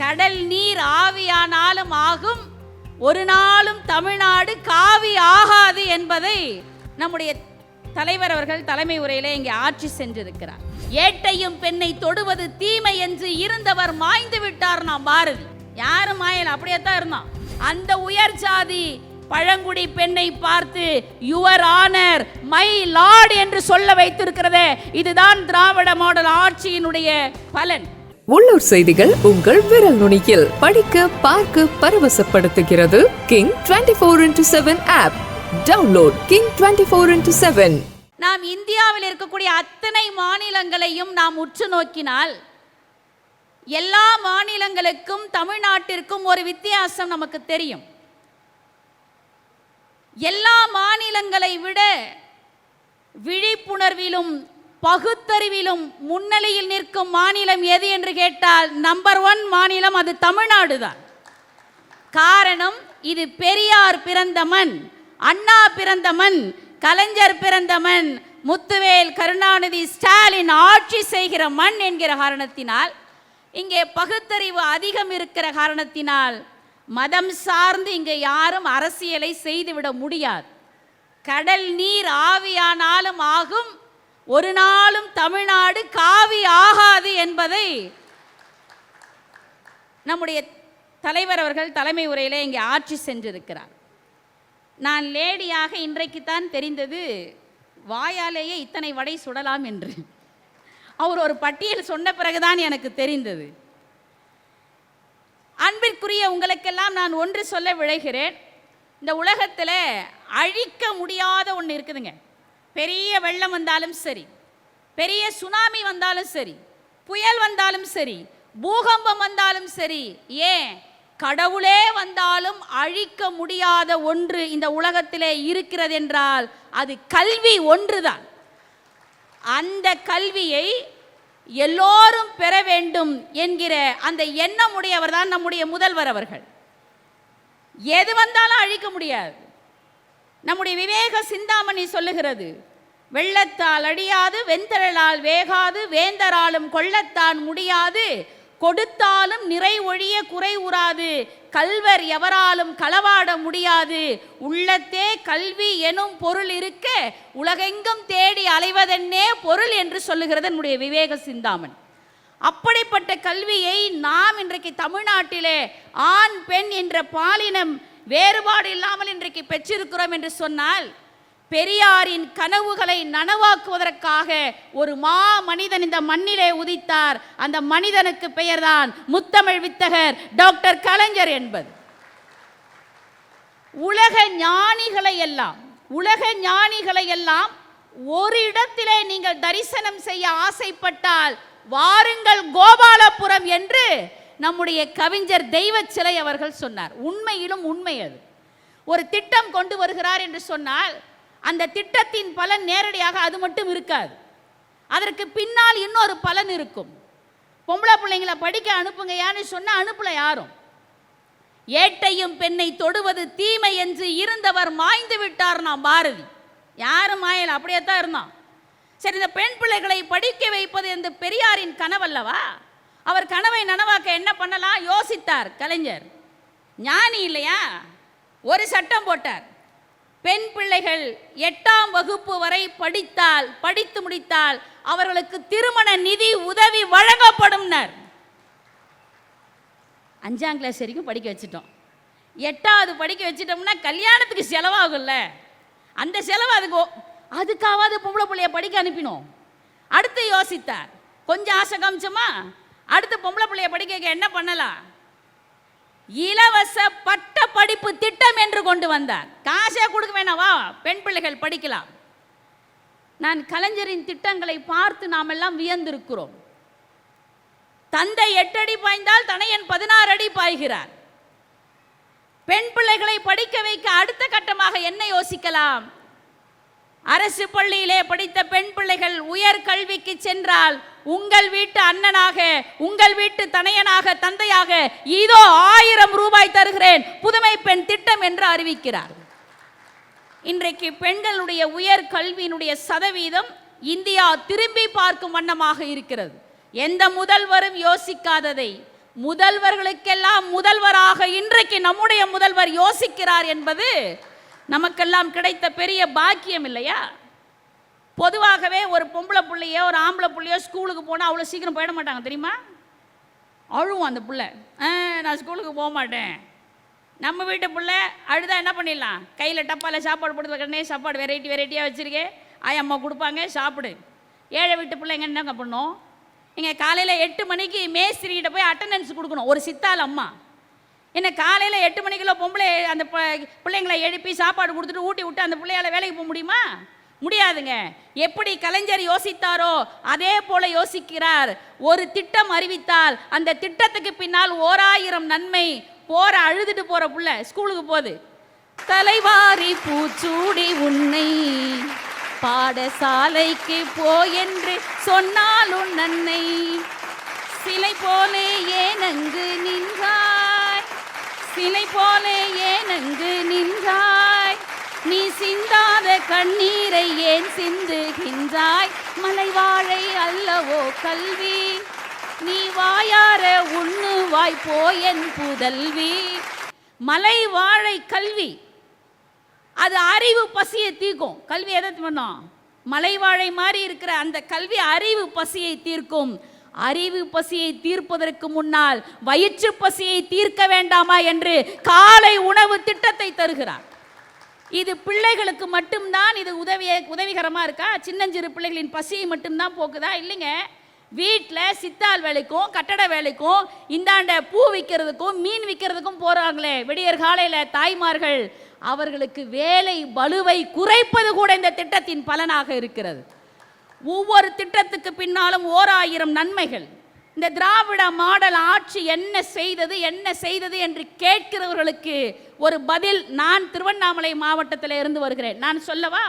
கடல் நீர் ஆவியானாலும் ஆகும். ஒரு நாளும் தமிழ்நாடு காவி ஆகாது என்பதை நம்முடைய தலைவர் அவர்கள் தலைமை உரையிலே இங்கே ஆட்சி சென்றிருக்கிறார். ஏட்டையும் பெண்ணை தொடுவது தீமை என்று இருந்தவர் மாய்ந்து விட்டார் நாம் பாரதி. யாரும் மாயல? அப்படியே தான் இருந்தான். அந்த உயர் ஜாதி பழங்குடி பெண்ணை பார்த்து யுவர் ஆனர் மை லார்ட் என்று சொல்ல வைத்திருக்கிறதே இதுதான் திராவிட மாடல் ஆட்சியினுடைய பலன். உள்ளூர் செய்திகள் உங்கள் விரல் நுனியில். படிக்க பார்க்க பரவசப்படுத்துகிறது King twenty four into seven app download King twenty four into seven நாம் இந்தியாவில் இருக்கக்கூடிய அத்தனை மாநிலங்களையும் நாம் உற்று நோக்கினால் எல்லா மாநிலங்களுக்கும் தமிழ்நாட்டிற்கும் ஒரு வித்தியாசம் நமக்கு தெரியும். எல்லா மாநிலங்களை விட விழிப்புணர்விலும் பகுத்தறிவிலும் முன்னிலையில் நிற்கும் மாநிலம் எது என்று கேட்டால் நம்பர் ஒன் மாநிலம் அது தமிழ்நாடு தான். காரணம் இது பெரியார் பிறந்த மண் அண்ணா பிறந்த மண் கலைஞர் பிறந்த மண் முத்துவேல் கருணாநிதி ஸ்டாலின் ஆட்சி செய்கிற மண் என்கிற காரணத்தினால் இங்கே பகுத்தறிவு அதிகம் இருக்கிற காரணத்தினால் மதம் சார்ந்து இங்கே யாரும் அரசியலை செய்துவிட முடியாது. கடல் நீர் ஆவியானாலும் ஆகும் ஒரு நாளும் தமிழ்நாடு காவி ஆகாது என்பதை நம்முடைய தலைவர் அவர்கள் தலைமை உரையில் இங்கே ஆட்சி சென்றிருக்கிறார். நான் லேடியாக இன்றைக்குத்தான் தெரிந்தது வாயாலேயே இத்தனை வடை சுடலாம் என்று. அவர் ஒரு பட்டியல் சொன்ன பிறகுதான் எனக்கு தெரிந்தது. அன்பிற்குரிய உங்களுக்கெல்லாம் நான் ஒன்று சொல்ல விழைகிறேன். இந்த உலகத்தில் அழிக்க முடியாத ஒன்று இருக்குதுங்க. பெரிய வெள்ளம் வந்தாலும் சரி பெரிய சுனாமி வந்தாலும் சரி புயல் வந்தாலும் சரி பூகம்பம் வந்தாலும் சரி ஏன்? கடவுளே வந்தாலும் அழிக்க முடியாத ஒன்று இந்த உலகத்திலே இருக்கிறது என்றால் அது கல்வி ஒன்றுதான். அந்த கல்வியை எல்லோரும் பெற வேண்டும் என்கிற அந்த எண்ணம் உடையவர் தான் நம்முடைய முதல்வர் அவர்கள். எது வந்தாலும் அழிக்க முடியாது. நம்முடைய விவேக சிந்தாமணி சொல்லுகிறது வெள்ளத்தால் அடியாது வெந்தரலால் வேகாது வேந்தராலும் கொள்ளத்தான் முடியாது. கொடுத்தாலும் நிறை ஒழிய குறை உறாது. கல்வர் எவராலும் களவாட முடியாது. உள்ளத்தே கல்வி எனும் பொருள் இருக்க உலகெங்கும் தேடி அலைவதென்னே பொருள் என்று சொல்லுகிறது என்னுடைய விவேக சிந்தாமன். அப்படிப்பட்ட கல்வியை நாம் இன்றைக்கு தமிழ்நாட்டிலே ஆண் பெண் என்ற பாலினம் வேறுபாடு இல்லாமல் இன்றைக்கு பெற்றிருக்கிறோம் என்று சொன்னால் பெரியாரின் கனவுகளை நனவாக்குவதற்காக ஒரு மா மனிதன் இந்த மண்ணிலே உதித்தார். அந்த மனிதனுக்கு பெயர்தான் முத்தமிழ் வித்தகர் டாக்டர் கலைஞர் என்பது. உலக ஞானிகளை எல்லாம் உலக ஞானிகளை எல்லாம் ஒரு இடத்திலே நீங்கள் தரிசனம் செய்ய ஆசைப்பட்டால் வாருங்கள் கோபாலபுரம் என்று நம்முடைய கவிஞர் தெய்வ சிலை அவர்கள் சொன்னார். உண்மையிலும் உண்மை அது. ஒரு திட்டம் கொண்டு வருகிறார் என்று சொன்னால் அந்த திட்டத்தின் பலன் நேரடியாக அது மட்டும் இருக்காது. அதற்கு பின்னால் இன்னொரு பலன் இருக்கும். பொம்பளை பிள்ளைங்களை படிக்க அனுப்புங்கயான்னு சொன்னால் அனுப்பல யாரும். ஏட்டையும் பெண்ணை தொடுவது தீமை என்று இருந்தவர் மாய்ந்து விட்டார் நாம் பாரதி. யாரும் மாயல? அப்படியே தான் இருந்தான். சரி இந்த பெண் பிள்ளைகளை படிக்க வைப்பது என்று பெரியாரின் கனவல்லவா? அவர் கனவை நனவாக்க என்ன பண்ணலாம்? யோசித்தார் கலைஞர். ஞானி இல்லையா? ஒரு சட்டம் போட்டார். பெண் பிள்ளைகள் எட்டாம் வகுப்பு வரை படித்தால் படித்து முடித்தால் அவர்களுக்கு திருமண நிதி உதவி வழங்கப்படும்னர். அஞ்சாம் கிளாஸ் வரைக்கும் படிக்க வச்சிட்டோம். எட்டாவது படிக்க வச்சிட்டோம்னா கல்யாணத்துக்கு செலவாகும்ல. அந்த செலவு அதுக்கு அதுக்காவது பொம்பளை பிள்ளைய படிக்க அனுப்பினோம். அடுத்து யோசித்தார். கொஞ்சம் ஆசை காமிச்சோமா? அடுத்து பொம்பளை பிள்ளைய படிக்க வைக்க என்ன பண்ணலாம்? இலவச பட்ட படிப்பு திட்டம் என்று கொண்டு வந்தார். காசே கொடுக்க வேணாம் வா பெண் பிள்ளைகள் படிக்கலாம். நான் கலைஞரின் திட்டங்களை பார்த்து நாம் எல்லாம் வியந்திருக்கிறோம். தந்தை எட்டு அடி பாய்ந்தால் தனையன் பதினாறு அடி பாய்கிறார். பெண் பிள்ளைகளை படிக்க வைக்க அடுத்த கட்டமாக என்ன யோசிக்கலாம்? அரசு பள்ளியிலே படித்த பெண் பிள்ளைகள் உயர் கல்விக்கு சென்றால் உங்கள் வீட்டு அண்ணனாக உங்கள் வீட்டு தனையனாக தந்தையாக இதோ ஆயிரம் ரூபாய் தருகிறேன். புதுமை பெண் திட்டம் என்று அறிவிக்கிறார். இன்றைக்கு பெண்களுடைய உயர் கல்வியினுடைய சதவீதம் இந்தியா திரும்பி பார்க்கும் வண்ணமாக இருக்கிறது. எந்த முதல்வரும் யோசிக்காததை. முதல்வர்களுக்கெல்லாம் முதல்வராக இன்றைக்கு நம்முடைய முதல்வர் யோசிக்கிறார் என்பது நமக்கெல்லாம் கிடைத்த பெரிய பாக்கியம் இல்லையா? பொதுவாகவே ஒரு பொம்பளை பிள்ளையோ ஒரு ஆம்பளை பிள்ளையோ ஸ்கூலுக்கு போனால் அவ்வளோ சீக்கிரம் போயிட மாட்டாங்க தெரியுமா? அழுவும் அந்த பிள்ளை. "ஆ, நான் ஸ்கூலுக்கு போக மாட்டேன். நம்ம வீட்டு பிள்ளை அழுதா என்ன பண்ணிடலாம்? கையில் டப்பாவில் சாப்பாடு போட்டு உடனே சாப்பாடு வெரைட்டி வெரைட்டியாக வச்சுருக்கேன் அம்மா கொடுப்பாங்க சாப்பிடு. ஏழை வீட்டு பிள்ளைங்க என்னங்க பண்ணும்? இங்கே காலையில் எட்டு மணிக்கு மேஸ்திரிகிட்ட போய் அட்டண்டன்ஸ் கொடுக்கணும் ஒரு சித்தால் அம்மா. என்ன காலையில் எட்டு மணிக்குள்ள பொம்பளை அந்த ப- பிள்ளைங்களை எழுப்பி சாப்பாடு கொடுத்துட்டு ஊட்டி விட்டு அந்த பிள்ளையால் வேலைக்கு போக முடியுமா? முடியாதுங்க. எப்படி கலைஞர் யோசித்தாரோ அதே போல யோசிக்கிறார். ஒரு திட்டம் அறிவித்தால் அந்த திட்டத்துக்கு பின்னால் ஓராயிரம் நன்மை போற அழுதுட்டு போற புள்ள ஸ்கூலுக்கு போகுது. தலைவாரி பூச்சூடி உன்னை பாடசாலைக்கு போ என்று சொன்னாலும் நன்னை சிலை போலே ஏனங்கு நின்றாய்? சிலை போலே ஏனங்கு நின்றாய்? நீ சிந்தாத கண்ணீரை ஏன் சிந்துகின்றாய்? மலைவாழை அல்லவோ கல்வி? நீ வாயார உண்ணு வாய்ப்போ என் புதல்வி. மலை வாழை கல்வி அது அறிவு பசியை தீர்க்கும். கல்வி எதை பண்ணும் மலைவாழை மாதிரி இருக்கிற அந்த கல்வி அறிவு பசியை தீர்க்கும். அறிவு பசியை தீர்ப்பதற்கு முன்னால் வயிற்று பசியை தீர்க்க வேண்டாமா என்று காலை உணவு திட்டத்தை தருகிறார். இது பிள்ளைகளுக்கு மட்டும்தான் இது உதவிய உதவிகரமாக இருக்கா? சின்னஞ்சிறு பிள்ளைகளின் பசியை மட்டும்தான் போக்குதா? இல்லைங்க. வீட்டில் சித்தாள் வேலைக்கும் கட்டட வேலைக்கும் இந்தாண்ட பூ விற்கிறதுக்கும் மீன் விற்கிறதுக்கும் போகிறாங்களே விடியற் காலையில் தாய்மார்கள் அவர்களுக்கு வேலை பலுவை குறைப்பது கூட இந்த திட்டத்தின் பலனாக இருக்கிறது. ஒவ்வொரு திட்டத்துக்கு பின்னாலும் ஓர் ஆயிரம் நன்மைகள். இந்த திராவிட மாடல் ஆட்சி என்ன செய்தது என்ன செய்தது என்று கேட்கிறவர்களுக்கு ஒரு பதில் நான் திருவண்ணாமலை மாவட்டத்தில் இருந்து வருகிறேன். நான் சொல்லவா?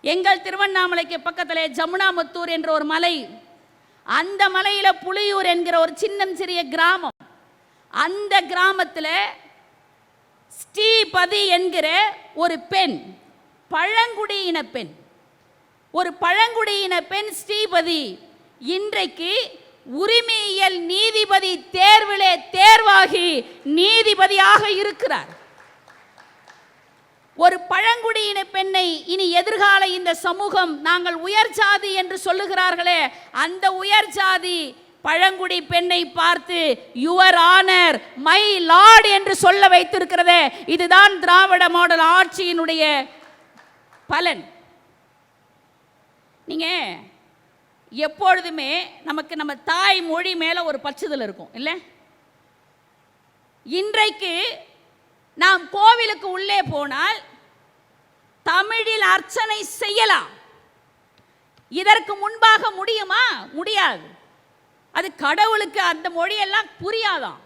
எங்கள் திருவண்ணாமலைக்கு பக்கத்தில் ஜமுனாமுத்தூர் என்ற ஒரு மலை. அந்த மலையில் புலியூர் என்கிற ஒரு சின்னம் சிறிய கிராமம். அந்த கிராமத்தில் ஸ்ரீபதி என்கிற ஒரு பெண் பழங்குடியின பெண். ஒரு பழங்குடியின பெண் ஸ்ரீபதி. இன்றைக்கு உரிமையியல் நீதிபதி தேர்விலே தேர்வாகி நீதிபதியாக இருக்கிறார். ஒரு பழங்குடியின பெண்ணை இனி எதிர்கால இந்த சமூகம் நாங்கள் உயர் ஜாதி என்று சொல்லுகிறார்களே அந்த உயர் ஜாதி பழங்குடி பெண்ணை பார்த்து யுவர் ஆனர் மை லார்டு என்று சொல்ல வைத்திருக்கிறதே இதுதான் திராவிட மாடல் ஆட்சியினுடைய பலன். நீங்கள் எப்பொழுதுமே நமக்கு நம்ம தாய் மொழி மேலே ஒரு பச்சுதல் இருக்கும் இல்லை? இன்றைக்கு நாம் கோவிலுக்கு உள்ளே போனால் தமிழில் அர்ச்சனை செய்யலாம். இதற்கு முன்பாக முடியுமா? முடியாது. அது கடவுளுக்கு அந்த மொழியெல்லாம் புரியாதான்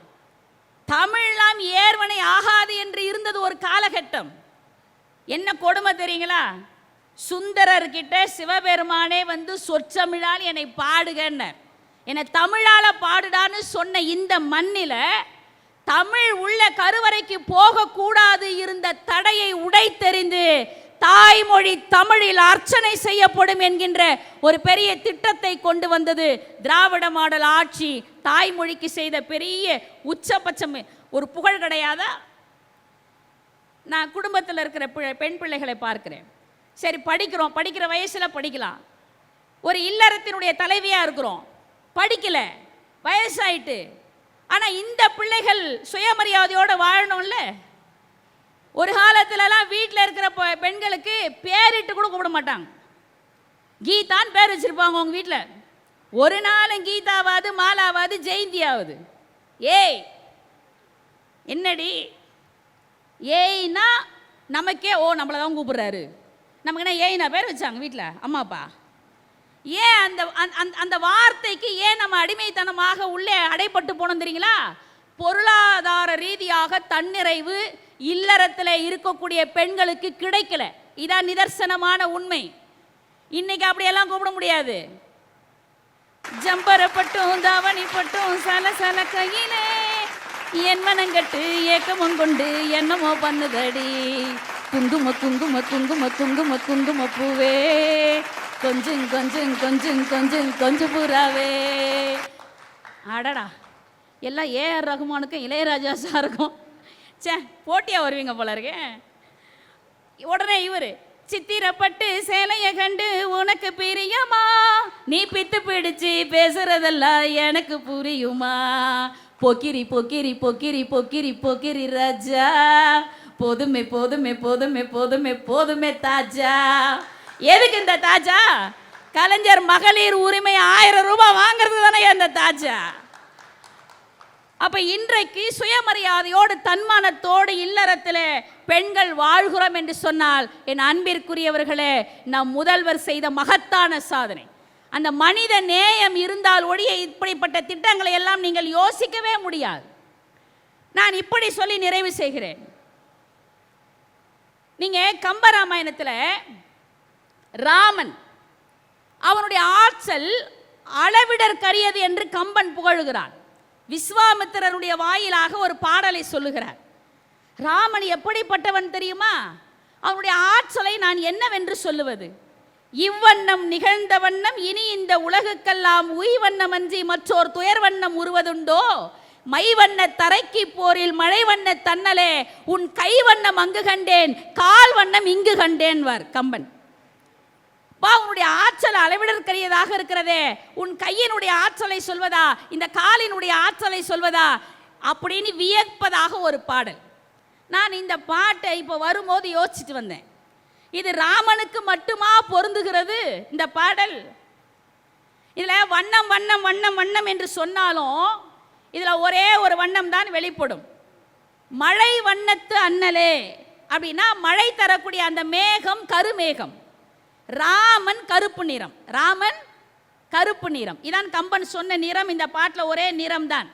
தமிழ்லாம் ஏர்வனை ஆகாது என்று இருந்தது ஒரு காலகட்டம். என்ன கொடுமை தெரியுங்களா? சுந்தரர்கிட்ட சிவபெருமானே வந்து சொச்சமிழால் என்னை பாடுகன்னர் என்னை தமிழால் பாடுடான்னு சொன்ன இந்த மண்ணில் தமிழ் உள்ள கருவறைக்கு போகக்கூடாது இருந்த தடையை உடைத்தெறிந்து தாய்மொழி தமிழில் அர்ச்சனை செய்யப்படும் என்கின்ற ஒரு பெரிய திட்டத்தை கொண்டு வந்தது திராவிட மாடல் ஆட்சி. தாய்மொழிக்கு செய்த பெரிய உச்சபட்சம். ஒரு புகழ் கிடையாதா? நான் குடும்பத்தில் இருக்கிற பெண் பிள்ளைகளை பார்க்கிறேன். சரி படிக்கிறோம். படிக்கிற வயசில் படிக்கலாம். ஒரு இல்லறத்தினுடைய தலைவியாக இருக்கிறோம். படிக்கல. வயசாயிட்டு. ஆனால் இந்த பிள்ளைகள் சுயமரியாதையோடு வாழணும்ல? ஒரு காலத்துலலாம் வீட்டில் இருக்கிற பெண்களுக்கு பேரிட்டு கூட கூப்பிட மாட்டாங்க. கீதான்னு பேர் வச்சிருப்பாங்க உங்கள் வீட்டில் ஒரு நாளும் கீதாவாது மாலாவாது ஜெயந்தியாவது. ஏய் என்னடி? ஏய்னா நமக்கே ஓ நம்மளை தான் கூப்பிடுறாரு. நமக்கு என்ன ஏய்னா பேர் வச்சாங்க வீட்டில் அம்மா அப்பா ஏன் அந்த அந்த- அந்த அந்த வார்த்தைக்கு ஏன் நம்ம அடிமைத்தனமாக உள்ளே அடைப்பட்டு போனோம் தெரியுங்களா? பொருளாதார ரீதியாக தன்னிறைவு இல்லறத்தில் இருக்கக்கூடிய பெண்களுக்கு கிடைக்கல. இதான் நிதர்சனமான உண்மை. இன்னைக்கு அப்படியெல்லாம் கூப்பிட முடியாது. ஜம்பரை பட்டும் தாவணி பட்டும் சல சல கையிலே என் மனங்கட்டு ஏக்கமும் கொண்டு என்னமோ பண்ணுதடி. குங்கும குங்கும குங்கும குங்கும குங்கும பூவே கொஞ்சம் கொஞ்சம் கொஞ்சம் கொஞ்சம் கொஞ்சம் புறாவே. அடடா. எல்லாம் ஏஆர் ரகுமானுக்கும் இளையராஜா சாருக்கும். ச்சே போட்டியாக வருவீங்க போல இருக்கேன் உடனே இவர் சித்திரப்பட்டு சேலைய கண்டு உனக்கு பிரியமா? நீ பித்து பிடிச்சு பேசுறதெல்லாம் எனக்கு புரியுமா? பொக்கிரி பொக்கிரி பொக்கிரி பொக்கிரி பொக்கிரி ராஜா. போதுமே போதுமே போதுமே போதுமே போதுமே தாஜா. எதுக்கு இந்த தாஜா? கலைஞர் மகளிர் உரிமை ஆயிரம் ரூபாய் வாங்குறது தானே இந்த தாஜா? அப்ப இன்றைக்கு சுயமரியாதையோடு தன்மானத்தோடு இல்லறத்தில் பெண்கள் வாழ்கிறோம் என்று சொன்னால் என் அன்பிற்குரியவர்களே நம் முதல்வர் செய்த மகத்தான சாதனை. அந்த மனித நேயம் இருந்தால் ஒழிய இப்படிப்பட்ட திட்டங்களை எல்லாம் நீங்கள் யோசிக்கவே முடியாது. நான் இப்படி சொல்லி நிறைவு செய்கிறேன். நீங்க கம்பராமாயணத்தில் ராமன் அவனுடைய ஆற்றல் அளவிடற்கரியது என்று கம்பன் புகழுகிறான். விஸ்வாமித்திரருடைய வாயிலாக ஒரு பாடலை சொல்லுகிறார். ராமன் எப்படிப்பட்டவன் தெரியுமா? அவனுடைய ஆற்றலை நான் என்னவென்று சொல்லுவது? இவ்வண்ணம் நிகழ்ந்த வண்ணம் இனி இந்த உலகுக்கெல்லாம் உய்வண்ணம் அன்றி மற்றோர் துயர்வண்ணம் உருவதுண்டோ? மைவண்ண தரைக்கு போரில் மழை வண்ண தன்னலே உன் கை வண்ணம் அங்கு கண்டேன் கால் வண்ணம் இங்கு கண்டேன்வார் கம்பன். பா உன்னுடைய ஆற்றல் அளவிடற்கரியதாக இருக்கிறதே. உன் கையினுடைய ஆற்றலை சொல்வதா? இந்த காலினுடைய ஆற்றலை சொல்வதா? அப்படின்னு வியப்பதாக ஒரு பாடல். நான் இந்த பாட்டை இப்போ வரும்போது யோசிச்சுட்டு வந்தேன். இது ராமனுக்கு மட்டுமா பொருந்துகிறது இந்த பாடல்? இதில் வண்ணம் வண்ணம் வண்ணம் வண்ணம் என்று சொன்னாலும் இதில் ஒரே ஒரு வண்ணம் தான் வெளிப்படும். மழை வண்ணத்து அண்ணலே. அப்படின்னா மழை தரக்கூடிய அந்த மேகம் கருமேகம். ராமன் கருப்பு நிறம். ராமன் கருப்பு நிறம். இதான் கம்பன் சொன்ன நிறம். இந்த பாட்டில் ஒரே நிறம் தான்.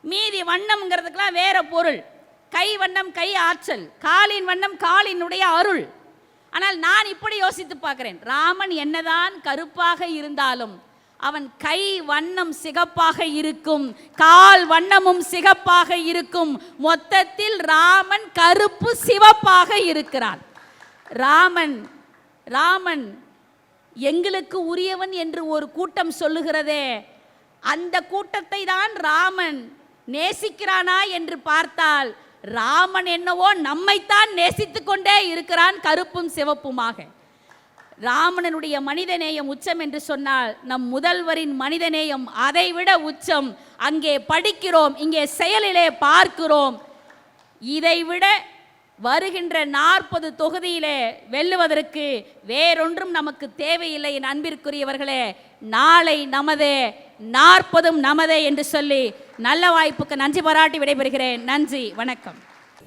மீதி வண்ணம்ங்கிறதுக்கெல்லாம் வேற பொருள். கை வண்ணம் கை ஆற்றல். காலின் வண்ணம் காலினுடைய அருள். ஆனால் நான் இப்படி யோசித்து பார்க்கிறேன். ராமன் என்னதான் கருப்பாக இருந்தாலும் அவன் கை வண்ணம் சிகப்பாக இருக்கும் கால் வண்ணமும் சிகப்பாக இருக்கும். மொத்தத்தில் ராமன் கருப்பு சிவப்பாக இருக்கிறான். ராமன் ராமன் எங்களுக்கு உரியவன் என்று ஒரு கூட்டம் சொல்லுகிறதே. அந்த கூட்டத்தை தான் ராமன் நேசிக்கிறானா என்று பார்த்தால் ராமன் என்னவோ நம்மைத்தான் நேசித்துக்கொண்டே இருக்கிறான் கருப்பும் சிவப்புமாக. ராமணனுடைய மனிதநேயம் உச்சம் என்று சொன்னால் நம் முதல்வரின் மனிதநேயம் அதைவிட உச்சம். அங்கே படிக்கிறோம் இங்கே செயலிலே பார்க்கிறோம். இதைவிட வருகின்ற நாற்பது தொகுதியிலே வெல்லுவதற்கு வேறொன்றும் நமக்கு தேவையில்லை என் அன்பிற்குரியவர்களே. நாளை நமதே நாற்பதும் நமதே என்று சொல்லி நல்ல வாய்ப்புக்கு நன்றி பாராட்டி விடைபெறுகிறேன். நன்றி வணக்கம்.